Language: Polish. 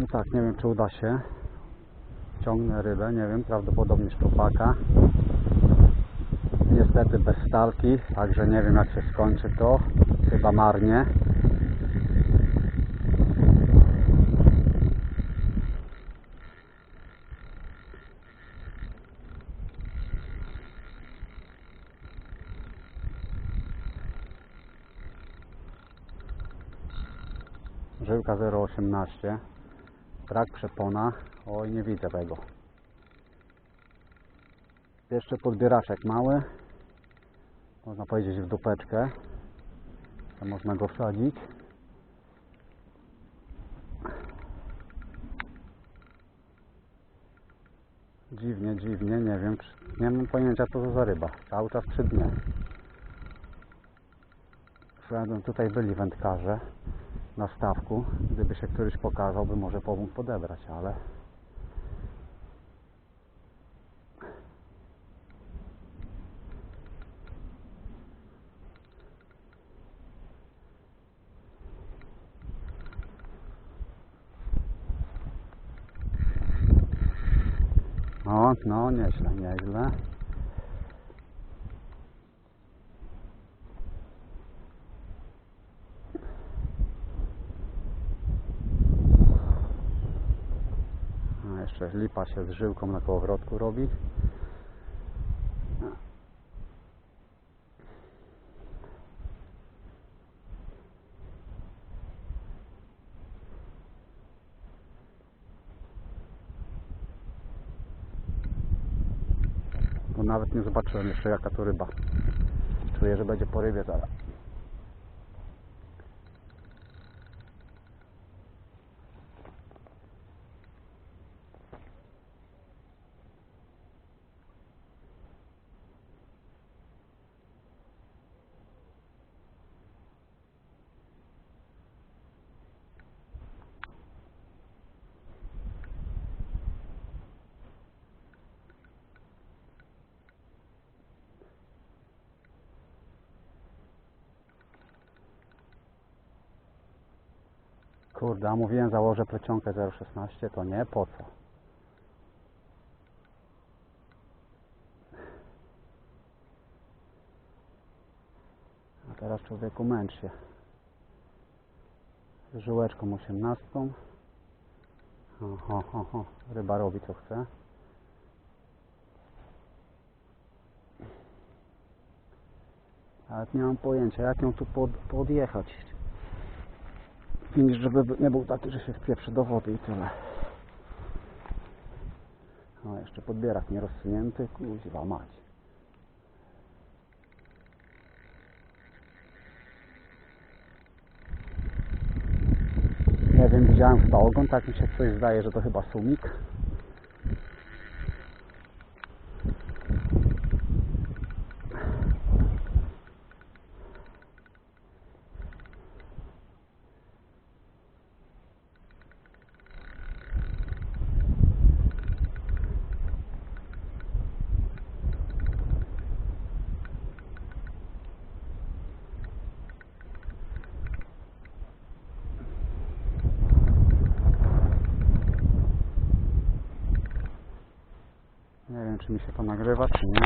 No tak, nie wiem czy uda się. Ciągnę rybę, nie wiem, prawdopodobnie szpropaka. Niestety bez stalki, także nie wiem jak się skończy to. Chyba marnie. Żyłka 0,18 Brak przepona. Oj nie widzę tego. Jeszcze podbieraczek mały. Można powiedzieć w dupeczkę. Można go wsadzić. Dziwnie, dziwnie, nie wiem Nie mam pojęcia co to za ryba. Cały czas przy dnie. Wszedłem, tutaj byli wędkarze na stawku. Gdyby się któryś pokazał, by może pomógł podebrać, ale no, no, nieźle, nieźle. A jeszcze lipa się z żyłką na kołowrotku robi. Bo nawet nie zobaczyłem jeszcze jaka to ryba. Czuję, że będzie po rybie zaraz. Kurde, a mówiłem założę plecionkę 0,16, to nie, po co? A teraz człowieku męcz się. Z Żyłeczką 18. Oho, ho, ho. Ryba robi co chce. Ale nie mam pojęcia, jak ją tu pod, podjechać. Finisz, żeby nie był taki, że się wpieprzy do wody i tyle. O, jeszcze podbierak nierozsunięty, kuźwa mać. Nie wiem, widziałem chyba ogon, tak mi się coś zdaje, że to chyba sumik. Nie wiem, czy mi się to nagrywa, czy nie.